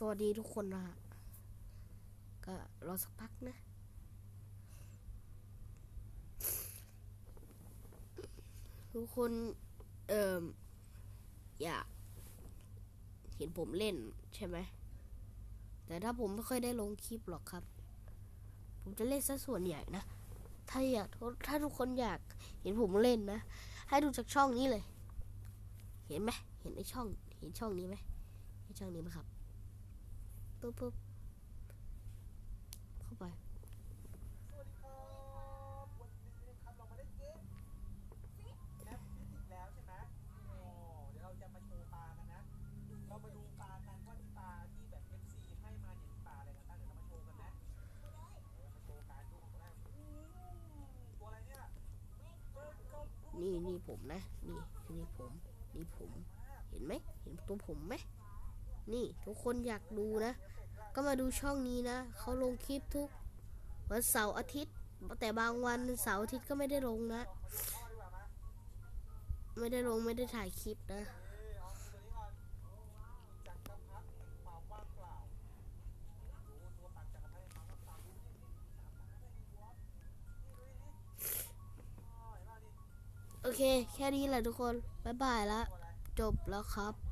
สวัสดีทุกคนนะฮะก็รอสักพักนะ ทุกคน เอ่อยากเห็นผมเล่นใช่ไหม แต่ถ้าผมไม่ค่อยได้ลงคลิปหรอกครับ ผมจะเล่นซะส่วนใหญ่นะ ถ้าอยากถ้าทุกคนอยากเห็นผมเล่นนะ ให้ดูจากช่องนี้เลย เห็นไหมเห็นไอช่อง เห็นช่องนี้ไหมเห็นช่องนี้ไหมครับ ปุ๊บปุ๊บเข้าไปแล้วใช่ไหมโอ้เดี๋ยวเราจะมาโชว์ปลากันนะเรามาดูปลากันว่าที่ปลาที่แบบ FC ให้มาเนี่ยมีปลาอะไรกันบ้าเดี๋ยวเรามาโชว์กันนะนี่นี่ผมนะ นี่นี่ผม นี่ผม เห็นไหม เห็นตัวผมไหม นี่ทุกคนอยากดูนะ ก็มาดูช่องนี้นะ เขาลงคลิปทุกวันเสาร์อาทิตย์ แต่บางวันเสาร์อาทิตย์ก็ไม่ได้ลงนะ ไม่ได้ลงไม่ได้ถ่ายคลิปนะโอเค แค่นี้แหละทุกคน บ๊ายบายละตัวจบแล้วครับ